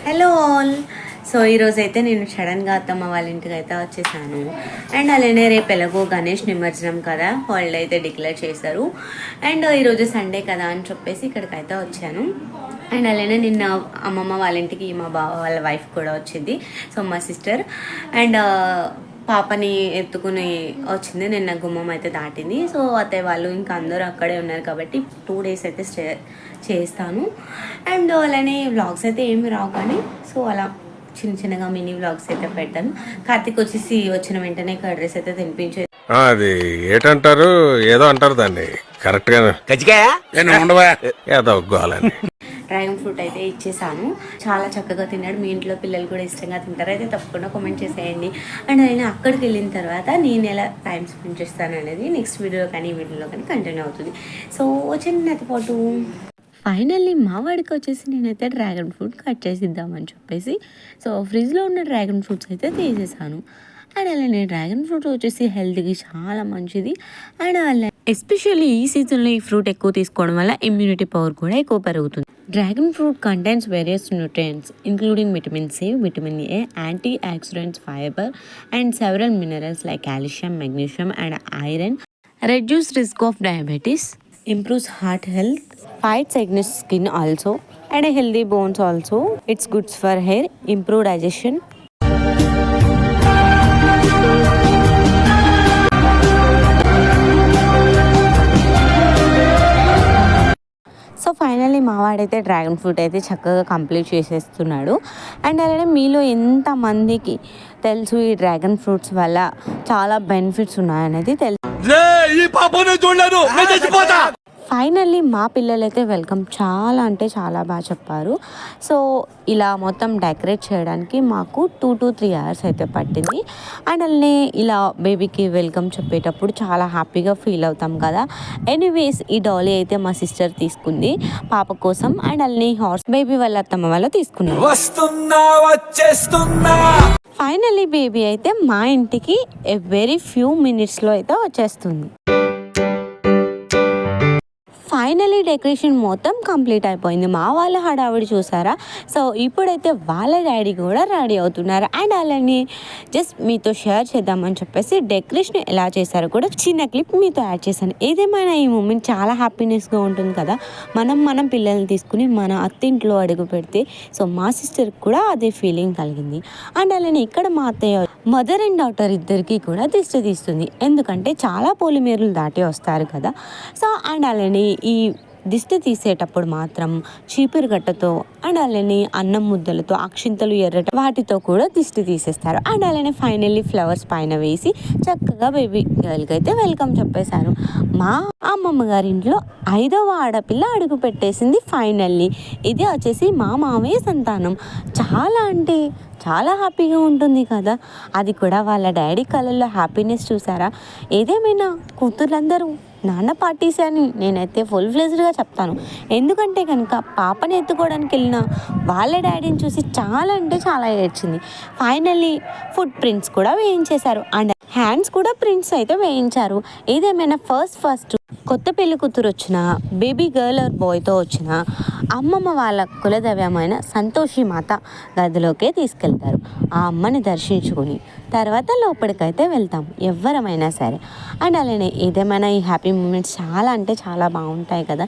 Hello all so ఈరోజు అయితే నేను సడన్గా అత్తమ్మ వాళ్ళ ఇంటికి అయితే వచ్చేసాను. అండ్ అలానే రేపు ఎలాగో గణేష్ నిమజ్జనం కదా. హాలిడే అయితే డిక్లేర్ చేశారు. అండ్ ఈరోజు సండే కదా అని చెప్పేసి ఇక్కడికి అయితే వచ్చాను. అండ్ అలానే నిన్న అమ్మమ్మ వాళ్ళ ఇంటికి మా బావ వాళ్ళ వైఫ్ కూడా వచ్చింది. సో మా సిస్టర్ అండ్ పాపని ఎత్తుకుని వచ్చింది నిన్న గుమ్మం అయితే దాటింది. సో అత్తయ్య వాళ్ళు ఇంకా అందరూ అక్కడే ఉన్నారు కాబట్టి టూ డేస్ అయితే స్టే చేస్తాను. అండ్ అలానే వ్లాగ్స్ అయితే ఏమి రావు కానీ సో అలా చిన్న చిన్నగా మినీ వ్లాగ్స్ అయితే పెడతాను. కార్తీక్ వచ్చేసి వచ్చిన వెంటనే కర్రీస్ అయితే తినిపించే ఆ, అది ఏటంటారు? ఏదో అంటారు దాన్ని. కరెక్ట్గా ఏదో గోలని డ్రాగన్ ఫ్రూట్ అయితే ఇచ్చేసాను. చాలా చక్కగా తిన్నాడు. మీ ఇంట్లో పిల్లలు కూడా ఇష్టంగా తింటారు. అయితే తప్పకుండా కామెంట్ చేసేయండి. అండ్ నేను అక్కడికి వెళ్ళిన తర్వాత నేను ఎలా టైం స్పెండ్ చేస్తాను అనేది నెక్స్ట్ వీడియో కానీ ఈ వీడియోలో కానీ కంటిన్యూ అవుతుంది. సో చిన్నతో పాటు ఫైనల్లీ మా వాడికి వచ్చేసి నేనైతే డ్రాగన్ ఫ్రూట్ కట్ చేసి ఇద్దామని చెప్పేసి సో ఫ్రిడ్జ్లో ఉన్న డ్రాగన్ ఫ్రూట్స్ అయితే తీసేసాను. అండ్ అలానే డ్రాగన్ ఫ్రూట్ వచ్చేసి హెల్త్కి చాలా మంచిది. అండ్ అలా ఎస్పెషల్లీ ఈ సీజన్లో ఈ ఫ్రూట్ ఎక్కువ తీసుకోవడం వల్ల ఇమ్యూనిటీ పవర్ కూడా ఎక్కువ పెరుగుతుంది. Dragon fruit contains various nutrients including vitamin C vitamin A antioxidants fibre and several minerals like calcium magnesium and iron. Reduce risk of diabetes. Improves heart health. Fights against skin also. And a healthy bones also. It's good for hair. Improve so finally మావాడైతే dragon fruit అయితే చక్కగా complete చేసేస్తున్నాడు. And అలానే మీలో ఎంతమందికి తెలుసు ఈ dragon fruits వల్ల చాలా బెనిఫిట్స్ ఉన్నాయనేది తెలుసు ఈ చూడలేదు ఫైనల్లీ మా పిల్లలైతే వెల్కమ్ చాలా అంటే చాలా బాగా చెప్పారు. సో ఇలా మొత్తం డెకరేట్ చేయడానికి మాకు టూ టు త్రీ అవర్స్ అయితే పట్టింది. అండ్ అలానే ఇలా బేబీకి వెల్కమ్ చెప్పేటప్పుడు చాలా హ్యాపీగా ఫీల్ అవుతాం కదా. ఎనీవేస్ ఈ డాలీ అయితే మా సిస్టర్ తీసుకుంది పాప కోసం. అండ్ అలానే హార్స్ బేబీ వాళ్ళ అత్తమ్మ వాళ్ళు తీసుకున్నారు. ఫైనల్లీ బేబీ అయితే మా ఇంటికి ఎ వెరీ ఫ్యూ మినిట్స్లో అయితే వచ్చేస్తుంది. ఫైనలీ డెకరేషన్ మొత్తం కంప్లీట్ అయిపోయింది. మా వాళ్ళ హడావిడి చూసారా? సో ఇప్పుడైతే వాళ్ళ డాడీ కూడా రెడీ అవుతున్నారు. అండ్ అలానే జస్ట్ మీతో షేర్ చేద్దామని చెప్పేసి డెకరేషన్ ఎలా చేశారో కూడా చిన్న క్లిప్ మీతో యాడ్ చేశాను. ఏదేమైనా ఈ మూమెంట్ చాలా హ్యాపీనెస్గా ఉంటుంది కదా? మనం మనం పిల్లల్ని తీసుకుని మన అత్తింట్లో అడుగు పెడితే సో మా సిస్టర్కి కూడా అదే ఫీలింగ్ కలిగింది. అండ్ అలానే ఇక్కడ మా అత్తయ్య మదర్ అండ్ డాటర్ ఇద్దరికి కూడా దిష్టి తీస్తుంది. ఎందుకంటే చాలా పోలిమేరలు దాటి వస్తారు కదా? సో అండ్ అలానే ఈ దిష్టి తీసేటప్పుడు మాత్రం చీపురు గట్టతో అండ్ అలానే అన్నం ముద్దలతో అక్షింతలు ఎర్రట వాటితో కూడా దిష్టి తీసేస్తారు. అండ్ అలానే ఫైనల్లీ ఫ్లవర్స్ పైన వేసి చక్కగా బేబీ గర్ల్కి అయితే వెల్కమ్ చెప్పేశారు. మా అమ్మమ్మ గారి ఇంట్లో ఐదవ ఆడపిల్ల అడుగు పెట్టేసింది ఫైనల్లీ. ఇది వచ్చేసి మా మామయ్య సంతానం. చాలా అంటే చాలా హ్యాపీగా ఉంటుంది కదా. అది కూడా వాళ్ళ డాడీ కళ్ళల్లో హ్యాపీనెస్ చూసారా? ఏదేమైనా కూతుర్లందరూ నాన్న పార్టీస్ అని నేనైతే ఫుల్ ఫ్లెజ్డ్గా చెప్తాను. ఎందుకంటే కనుక పాపని ఎత్తుకోవడానికి వెళ్ళిన వాళ్ళ డాడీని చూసి చాలా అంటే చాలా ఏడ్చింది. ఫైనల్లీ ఫుడ్ ప్రింట్స్ కూడా వేయించేశారు. అండ్ హ్యాండ్స్ కూడా ప్రింట్స్ అయితే వేయించారు. ఏదేమైనా ఫస్ట్ ఫస్ట్ కొత్త పెళ్ళి కూతురు వచ్చిన బేబీ గర్ల్ ఆర్ బాయ్తో వచ్చిన అమ్మమ్మ వాళ్ళ కులదైవమైన సంతోషి మాత గదిలోకే తీసుకెళ్తారు. ఆ అమ్మని దర్శించుకుని తర్వాత లోపలికైతే వెళ్తాం ఎవరమైనా సరే. అండ్ అలానే ఏదేమైనా ఈ హ్యాపీ మూమెంట్స్ చాలా అంటే చాలా బాగుంటాయి కదా.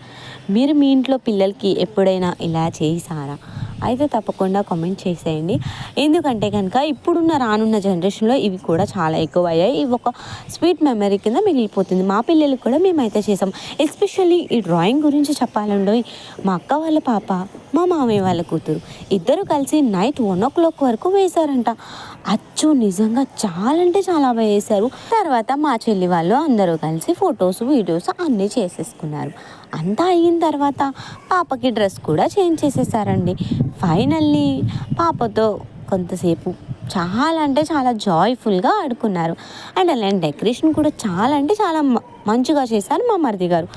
మీరు మీ ఇంట్లో పిల్లలకి ఎప్పుడైనా ఇలా చేసారా అయితే తప్పకుండా కామెంట్ చేసేయండి. ఎందుకంటే కనుక ఇప్పుడున్న రానున్న జనరేషన్లో ఇవి కూడా చాలా ఎక్కువ అయ్యాయి ఇవి ఒక స్వీట్ మెమరీ కింద మిగిలిపోతుంది. మా పిల్లలకి కూడా మేమైతే చేసాం. ఎస్పెషల్లీ ఈ డ్రాయింగ్ గురించి చెప్పాలండి మా అక్క వాళ్ళ పాప మా మామయ్య వాళ్ళ కూతురు ఇద్దరు కలిసి నైట్ వన్ ఓ క్లాక్ వరకు వేశారంట. అచ్చు నిజంగా చాలా అంటే చాలా బాగా చేశారు. తర్వాత మా చెల్లి వాళ్ళు అందరూ కలిసి ఫొటోస్ వీడియోస్ అన్నీ చేసేసుకున్నారు. అంతా అయిన తర్వాత పాపకి డ్రెస్ కూడా చేంజ్ చేసేసారండి. ఫైనల్లీ పాపతో కొంతసేపు చాలా అంటే చాలా జాయ్ఫుల్గా ఆడుకున్నారు. అండ్ అలాంటి డెకరేషన్ కూడా చాలా అంటే చాలా మ- మంచిగా చేశారు మా మరిది గారు.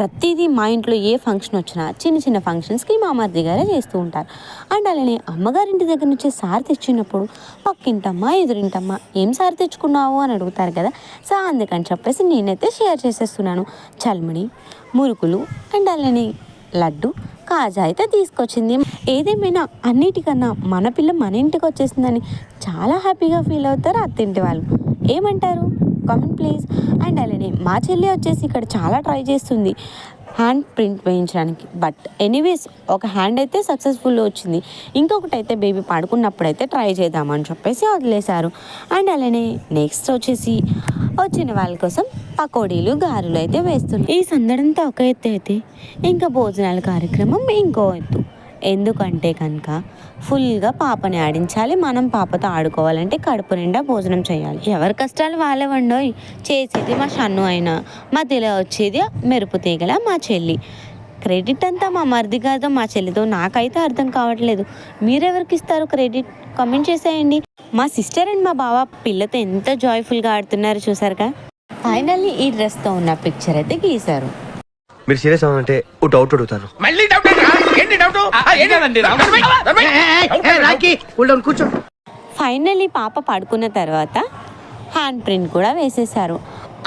ప్రతిదీ మా ఇంట్లో ఏ ఫంక్షన్ వచ్చినా చిన్న చిన్న ఫంక్షన్స్కి మా మరిది గారే చేస్తూ ఉంటారు. అండ్ అలానే అమ్మగారింటి దగ్గర నుంచి సారి తెచ్చినప్పుడు పక్కింటమ్మా ఎదురింటమ్మా ఏం సారి తెచ్చుకున్నావు? అని అడుగుతారు కదా. సో అందుకని చెప్పేసి నేనైతే షేర్ చేసేస్తున్నాను. చల్మడి మురుకులు అండ్ అలానే లడ్డు కాజా అయితే తీసుకొచ్చింది. ఏదేమైనా అన్నిటికన్నా మన పిల్ల మన ఇంటికి వచ్చేసిందని చాలా హ్యాపీగా ఫీల్ అవుతారు అత్తింటి వాళ్ళు. ఏమంటారు? Comment please. అండ్ అలానే మా చెల్లి వచ్చేసి ఇక్కడ చాలా ట్రై చేస్తుంది హ్యాండ్ ప్రింట్ వేయించడానికి. బట్ ఎనీవేస్ ఒక హ్యాండ్ అయితే సక్సెస్ఫుల్ వచ్చింది. ఇంకొకటి అయితే బేబీ పడుకున్నప్పుడు అయితే ట్రై చేద్దామని చెప్పేసి వదిలేశారు. అండ్ అలానే నెక్స్ట్ వచ్చేసి వచ్చిన వాళ్ళ కోసం పకోడీలు గారెలు అయితే వేస్తుంది ఈ సందడంతో ఒక ఎత్తు అయితే ఇంకా భోజనాల కార్యక్రమం ఇంకో ఎత్తు. ఎందుకంటే కనుక ఫుల్గా పాపని ఆడించాలి మనం పాపతో ఆడుకోవాలంటే కడుపు నిండా భోజనం చేయాలి. ఎవరి కష్టాలు వాళ్ళే వండోయ్ చేసేది మా షన్ను అయినా మధ్యలో వచ్చేది మెరుపు తీగల మా చెల్లి. క్రెడిట్ అంతా మా మరిది కాదు మా చెల్లితో నాకైతే అర్థం కావట్లేదు. మీరెవరికి ఇస్తారు క్రెడిట్? కామెంట్ చేసేయండి. మా సిస్టర్ అండ్ మా బావ పిల్లతో ఎంత జాయ్ఫుల్గా ఆడుతున్నారు చూసారుగా? ఫైనల్లీ ఈ డ్రెస్తో ఉన్న పిక్చర్ అయితే గీశారు. మీరు సీరియస్ అవ్వాలంటే ఓ డౌట్ అడుగుతాను. మళ్ళీ ఏంటి డౌట్ ఏంటండి రాకీ కూల్ కూర్చో ఫైనల్లీ పాప పడుకున్న తర్వాత హ్యాండ్ ప్రింట్ కూడా వేసేసారు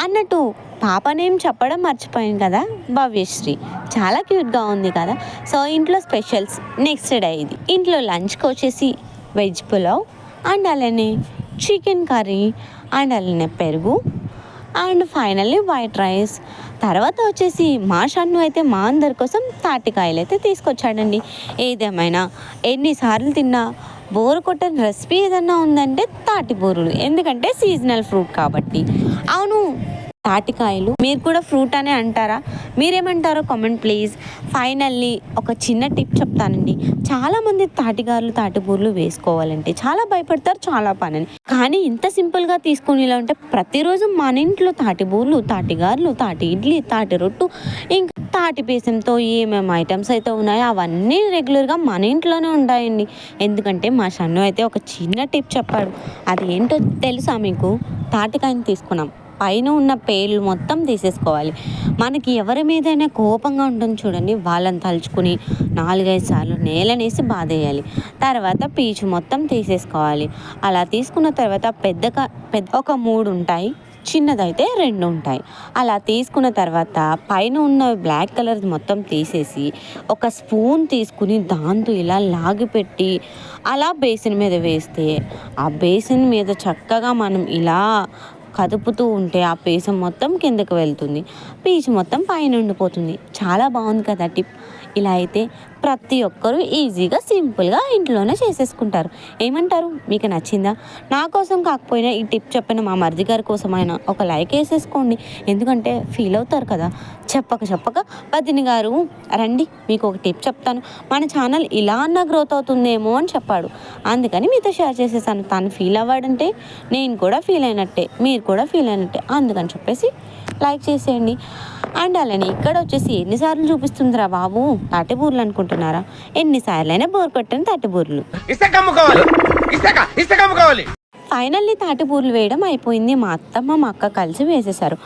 అన్నట్టు పాప నేమ్ చెప్పడం మర్చిపోయాను కదా భవ్యశ్రీ. చాలా క్యూట్గా ఉంది కదా. సో ఇంట్లో స్పెషల్స్ నెక్స్ట్ డే ఇది. ఇంట్లో లంచ్కి వచ్చేసి వెజ్ పులావ్ అండ్ అలానే చికెన్ కర్రీ అండ్ అలానే పెరుగు అండ్ ఫైనల్లీ వైట్ రైస్. తర్వాత వచ్చేసి మా షన్ను అయితే మా అందరి కోసం తాటికాయలు అయితే తీసుకొచ్చాడండి. ఏదేమైనా ఎన్నిసార్లు తిన్నా బోరు కొట్టని రెసిపీ ఏదన్నా ఉందంటే తాటి బోరులు. ఎందుకంటే సీజనల్ ఫ్రూట్ కాబట్టి. అవును తాటికాయలు. మీరు కూడా ఫ్రూట్ అనే అంటారా? మీరేమంటారో కామెంట్ ప్లీజ్. ఫైనల్లీ ఒక చిన్న టిప్ చెప్తానండి. చాలామంది తాటిగారులు తాటిపూర్లు వేసుకోవాలంటే చాలా భయపడతారు చాలా పనని. కానీ ఇంత సింపుల్గా తీసుకుని ఇలా ఉంటే ప్రతిరోజు మన ఇంట్లో తాటిబూర్లు తాటిగారులు తాటి ఇడ్లీ తాటి రొట్టు ఇంకా తాటి పేసంతో ఏమేమి ఐటమ్స్ అయితే ఉన్నాయో అవన్నీ రెగ్యులర్గా మన ఇంట్లోనే ఉంటాయండి. ఎందుకంటే మా షన్ను అయితే ఒక చిన్న టిప్ చెప్పాడు. అది ఏంటో తెలుసా మీకు? తాటికాయని తీసుకున్నాం. పైన ఉన్న పేర్లు మొత్తం తీసేసుకోవాలి. మనకి ఎవరి మీదైనా కోపంగా ఉంటుంది చూడండి. వాళ్ళని తలుచుకుని నాలుగైదు సార్లు నేలనేసి బాధేయాలి. తర్వాత పీచు మొత్తం తీసేసుకోవాలి. అలా తీసుకున్న తర్వాత పెద్దగా పెద్ద ఒక మూడు ఉంటాయి. చిన్నదైతే రెండు ఉంటాయి. అలా తీసుకున్న తర్వాత పైన ఉన్న బ్లాక్ కలర్ మొత్తం తీసేసి ఒక స్పూన్ తీసుకుని దాంతో ఇలా లాగిపెట్టి అలా బేసిన్ మీద వేస్తే ఆ బేసిన్ మీద చక్కగా మనం ఇలా కదుపుతూ ఉంటే ఆ పీసం మొత్తం కిందకు వెళ్తుంది. పీచు మొత్తం పైన ఉండిపోతుంది చాలా బాగుంది కదా టిప్. ఇలా అయితే ప్రతి ఒక్కరూ ఈజీగా సింపుల్గా ఇంట్లోనే చేసేసుకుంటారు. ఏమంటారు? మీకు నచ్చిందా? నా కోసం కాకపోయినా ఈ టిప్ చెప్పిన మా మరిది గారి కోసమైనా ఒక లైక్ వేసేసుకోండి. ఎందుకంటే ఫీల్ అవుతారు కదా. చెప్పక చెప్పక పదిని గారు రండి మీకు ఒక టిప్ చెప్తాను. మన ఛానల్ ఇలా అన్న గ్రోత్ అవుతుందేమో అని చెప్పాడు. అందుకని మీతో షేర్ చేసేసాను. తను ఫీల్ అవ్వాడంటే నేను కూడా ఫీల్ అయినట్టే మీరు కూడా ఫీల్ అయినట్టే అందుకని చెప్పేసి లైక్ చేసేయండి. అండ్ అలానే ఇక్కడ వచ్చేసి ఎన్నిసార్లు చూపిస్తుందిరా బాబు? తాటిబూర్లు అనుకుంటున్నారా? ఎన్నిసార్లు అయినా బోర్ కొట్టని తాటిబూర్లు. ఫైనల్లీ తాటిబూర్లు వేయడం అయిపోయింది. మా అత్తమ్మ మా అక్క కలిసి వేసేసారు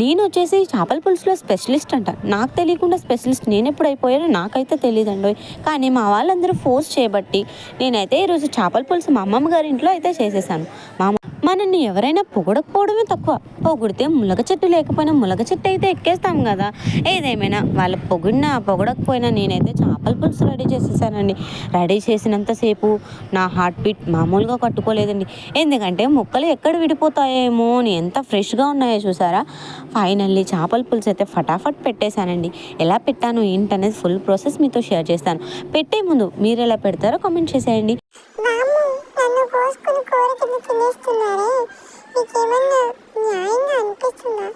నేను వచ్చేసి చేపల పులుసులో స్పెషలిస్ట్ అంట. నాకు తెలియకుండా స్పెషలిస్ట్ నేను ఎప్పుడు అయిపోయానో నాకైతే తెలియదండి కానీ మా వాళ్ళందరూ ఫోర్స్ చేయబట్టి నేనైతే ఈరోజు చేపల పులుసు మా అమ్మమ్మ గారి ఇంట్లో అయితే చేసేసాను మా మనల్ని ఎవరైనా పొగడకపోవడమే తక్కువ. పొగిడితే ములగ చెట్టు లేకపోయినా ములగ చెట్టు అయితే ఎక్కేస్తాం కదా. ఏదేమైనా వాళ్ళ పొగిడినా పొగడకపోయినా నేనైతే చేపల పులుసు రెడీ చేసేసానండి. రెడీ చేసినంతసేపు నా హార్ట్ బీట్ మామూలుగా కట్టుకోలేదండి. ఎందుకంటే ముక్కలు ఎక్కడ విడిపోతాయేమో అని ఎంత ఫ్రెష్గా ఉన్నాయో చూసారా? ఫైనల్లీ చేపల పులుసు అయితే ఫటాఫట్ పెట్టేశానండి. ఎలా పెట్టాను ఏంటనేది ఫుల్ ప్రాసెస్ మీతో షేర్ చేస్తాను. పెట్టే ముందు మీరు ఎలా పెడతారో కామెంట్ చేసేయండి. నన్ను కోసుకుని కోరికను తినేస్తున్నారే మీకేమన్నా న్యాయంగా అనిపిస్తుందా?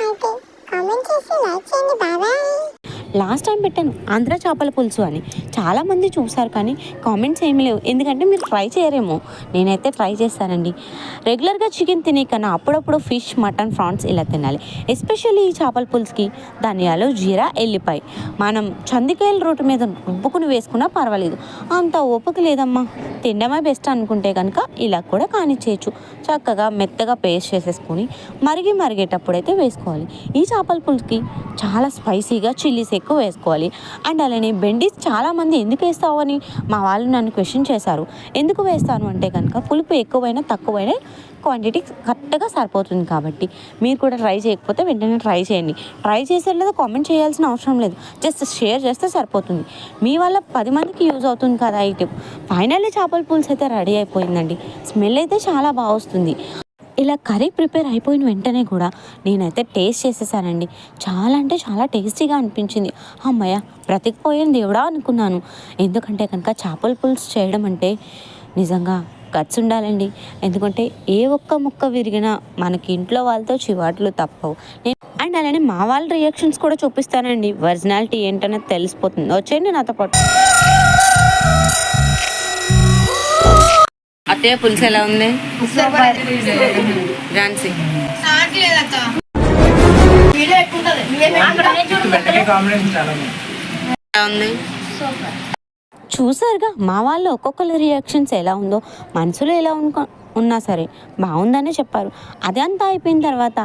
అయితే కామెంట్ చేసి లైక్ చేయండి బాబాయ్ లాస్ట్ టైం పెట్టాను ఆంధ్ర చేపల పులుసు అని. చాలామంది చూసారు కానీ కామెంట్స్ ఏమి లేవు. ఎందుకంటే మీరు ట్రై చేయరేమో. నేనైతే ట్రై చేస్తానండి. రెగ్యులర్గా చికెన్ తినే కన్నా అప్పుడప్పుడు ఫిష్ మటన్ ఫ్రాన్స్ ఇలా తినాలి. ఎస్పెషల్లీ ఈ చేపల పులుసుకి ధనియాలు జీరా ఎల్లిపాయ. మనం చందికాయల రోడ్డు మీద రుబ్బుకుని వేసుకున్నా పర్వాలేదు. అంత ఓపిక లేదమ్మా. తినడమే బెస్ట్ అనుకుంటే కనుక ఇలా కూడా కానిచ్చేయచ్చు. చక్కగా మెత్తగా పేస్ట్ చేసేసుకొని మరిగి మరిగేటప్పుడు అయితే వేసుకోవాలి. ఈ చేపల పులుసుకి చాలా స్పైసీగా చిల్లీస్ ఎక్కువ వేసుకోవాలి. అండ్ అలానే బెండీస్ చాలామంది ఎందుకు వేస్తావు అని మా వాళ్ళు నన్ను క్వశ్చన్ చేశారు. ఎందుకు వేస్తాను అంటే కనుక పులుపు ఎక్కువైనా తక్కువైనా క్వాంటిటీ కరెక్ట్గా సరిపోతుంది కాబట్టి. మీరు కూడా ట్రై చేయకపోతే వెంటనే ట్రై చేయండి. ట్రై చేసే లేదా కామెంట్ చేయాల్సిన అవసరం లేదు. జస్ట్ షేర్ చేస్తే సరిపోతుంది. మీ వల్ల పది మందికి యూజ్ అవుతుంది కదా ఈ టిప్ ఫైనల్లీ చేపల పులుసు అయితే రెడీ అయిపోయిందండి. స్మెల్ అయితే చాలా బాగా వస్తుంది. ఇలా కర్రీ ప్రిపేర్ అయిపోయిన వెంటనే కూడా నేనైతే టేస్ట్ చేసేసానండి. చాలా అంటే చాలా టేస్టీగా అనిపించింది. అమ్మయ్య బ్రతికిపోయాను దేవుడా అనుకున్నాను. ఎందుకంటే కనుక చేపల పులుసు చేయడం అంటే నిజంగా గట్స్ ఉండాలండి. ఎందుకంటే ఏ ఒక్క ముక్క విరిగినా మనకి ఇంట్లో వాళ్ళతో చివాట్లు తప్పవు. నేను అండ్ అలానే మా వాళ్ళ రియాక్షన్స్ కూడా చూపిస్తానండి. ఒరిజినాలిటీ ఏంటనేది తెలిసిపోతుంది. వచ్చేయండి నాతో పాటు. అత్తయ్య పులుసు ఎలా ఉంది? ఝాన్సీ. ఉంది? చూసారుగా మా వాళ్ళు ఒక్కొక్కరి రియాక్షన్స్ ఎలా ఉందో మనసులో ఎలా ఉన్నా సరే బాగుందనే చెప్పారు. అదంతా అయిపోయిన తర్వాత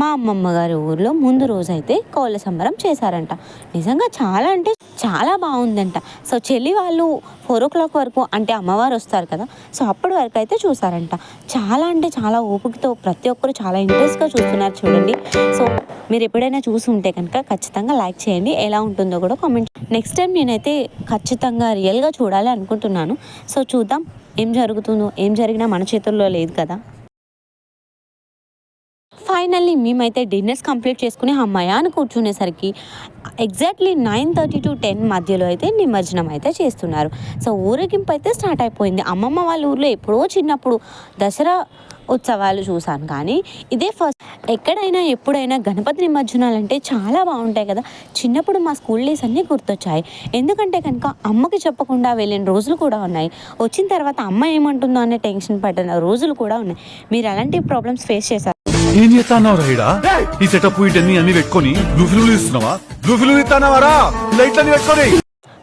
మా అమ్మమ్మ గారి ఊర్లో ముందు రోజు అయితే కోళ్ళ సంబరం చేశారంట. నిజంగా చాలా అంటే చాలా బాగుందంట. సో చెల్లి వాళ్ళు ఫోర్ ఓ క్లాక్ వరకు అంటే అమ్మవారు వస్తారు కదా సో అప్పటి వరకు అయితే చూసారంట చాలా అంటే చాలా ఓపికతో ప్రతి ఒక్కరు చాలా ఇంట్రెస్ట్గా చూస్తున్నారు చూడండి. సో మీరు ఎప్పుడైనా చూసి ఉంటే కనుక ఖచ్చితంగా లైక్ చేయండి. ఎలా ఉంటుందో కూడా కామెంట్ నెక్స్ట్ టైం నేనైతే ఖచ్చితంగా రియల్గా చూడాలి అనుకుంటున్నాను. సో చూద్దాం ఏం జరుగుతుందో ఏం జరిగినా మన చేతుల్లో లేదు కదా. ఫైనల్లీ మేమైతే డిన్నర్స్ కంప్లీట్ చేసుకుని అమ్మాయి అని కూర్చునేసరికి exactly nine thirty to ten మధ్యలో అయితే నిమజ్జనం అయితే చేస్తున్నారు. సో ఊరేగింపు అయితే స్టార్ట్ అయిపోయింది. అమ్మమ్మ వాళ్ళ ఊర్లో ఎప్పుడో చిన్నప్పుడు దసరా ఉత్సవాలు చూశాను. కానీ ఇదే ఫస్ట్ ఎక్కడైనా ఎప్పుడైనా గణపతి నిమజ్జనాలు అంటే చాలా బాగుంటాయి కదా. చిన్నప్పుడు మా స్కూల్ డేస్ అన్నీ గుర్తొచ్చాయి. ఎందుకంటే కనుక అమ్మకి చెప్పకుండా వెళ్ళిన రోజులు కూడా ఉన్నాయి. వచ్చిన తర్వాత అమ్మ ఏమంటుందో అనే టెన్షన్ పడిన రోజులు కూడా ఉన్నాయి. మీరు అలాంటి ప్రాబ్లమ్స్ ఫేస్ చేశారు? ఏం చేస్తాన్నావు రైడా ఈ సెటప్ ఇటన్ని అన్ని పెట్టుకొని బ్లూఫిల్లు ఇస్తున్నావా? బ్లూఫిల్లు ఇస్తానావారా లైట్లన్నీ పెట్టుకొని.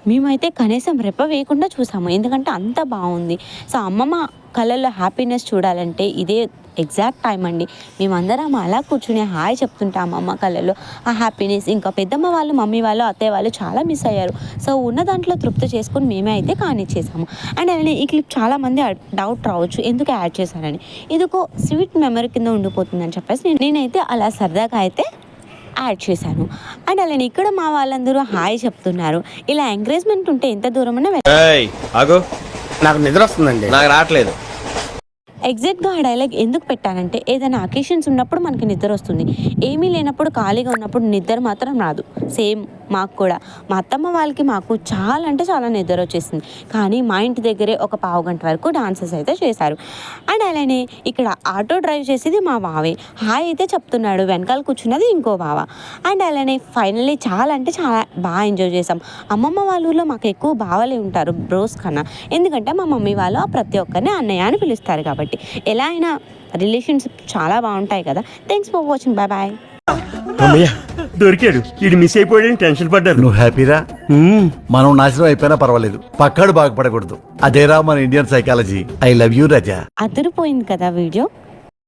మేమైతే కనీసం రెప్ప వేయకుండా చూసాము. ఎందుకంటే అంత బాగుంది. సో అమ్మమ్మ కళ్ళల్లో హ్యాపీనెస్ చూడాలంటే ఇదే ఎగ్జాక్ట్ టైం అండి. మేమందరం అలా కూర్చుని హాయ్ చెప్తుంటే అమ్మమ్మ కళ్ళల్లో ఆ హ్యాపీనెస్ ఇంకా పెద్దమ్మ వాళ్ళు మమ్మీ వాళ్ళు అత్తయ్య వాళ్ళు చాలా మిస్ అయ్యారు. సో ఉన్న దాంట్లో తృప్తి చేసుకొని మేమే అయితే కానిచ్చేసాము. అండ్ అలానే ఈ క్లిప్ చాలా మంది డౌట్ రావచ్చు. ఎందుకు యాడ్ చేశారని. ఇది ఒక స్వీట్ మెమరీ కింద ఉండిపోతుందని చెప్పేసి నేను- నేనైతే అలా సరదాగా అయితే యాడ్ చేశాను. అండ్ అలానే ఇక్కడ మా వాళ్ళందరూ హాయ్ చెప్తున్నారు. ఇలా ఎంకరేజ్మెంట్ ఉంటే ఎంత దూరం అన్నా ఆగో. నాకు నిద్ర వస్తుందండి. నాకు రావట్లేదు. ఎగ్జాక్ట్గా ఆ డైలాగ్ ఎందుకు పెట్టానంటే ఏదైనా అకేషన్స్ ఉన్నప్పుడు మనకి నిద్ర వస్తుంది. ఏమీ లేనప్పుడు ఖాళీగా ఉన్నప్పుడు నిద్ర మాత్రం రాదు. సేమ్ మాకు కూడా. మా అత్తమ్మ వాళ్ళకి మాకు చాలా అంటే చాలా నిద్ర వచ్చేసింది. కానీ మా ఇంటి దగ్గరే ఒక పావు గంట వరకు డాన్సెస్ అయితే చేశారు. అండ్ అలానే ఇక్కడ ఆటో డ్రైవ్ చేసేది మా బావే హాయ్ అయితే చెప్తున్నాడు. వెనకాల కూర్చున్నది ఇంకో బావ అండ్ అలానే ఫైనల్లీ చాలా అంటే చాలా బాగా ఎంజాయ్ చేసాం అమ్మమ్మ వాళ్ళ ఊర్లో మాకు ఎక్కువ బావలే ఉంటారు బ్రోస్ కన్నా. ఎందుకంటే మా మమ్మీ వాళ్ళు ఆ ప్రతి ఒక్కరిని అన్నయ్య అని పిలుస్తారు కాబట్టి. ఎలా అయినా రిలేషన్షిప్ చాలా బాగుంటాయి కదా. Thanks for watching bye bye అమ్మయ్య దొరికాడు. ఇది మిస్ అయిపోయాడని టెన్షన్ పడ్డాను నువ్వు హ్యాపీరా? మనం నాశనం అయిపోయినా పర్వాలేదు. పక్కాడు బాగుపడకూడదు. అదేరా మన Indian psychology I love you Raja అదిరిపోయింది కదా వీడియో.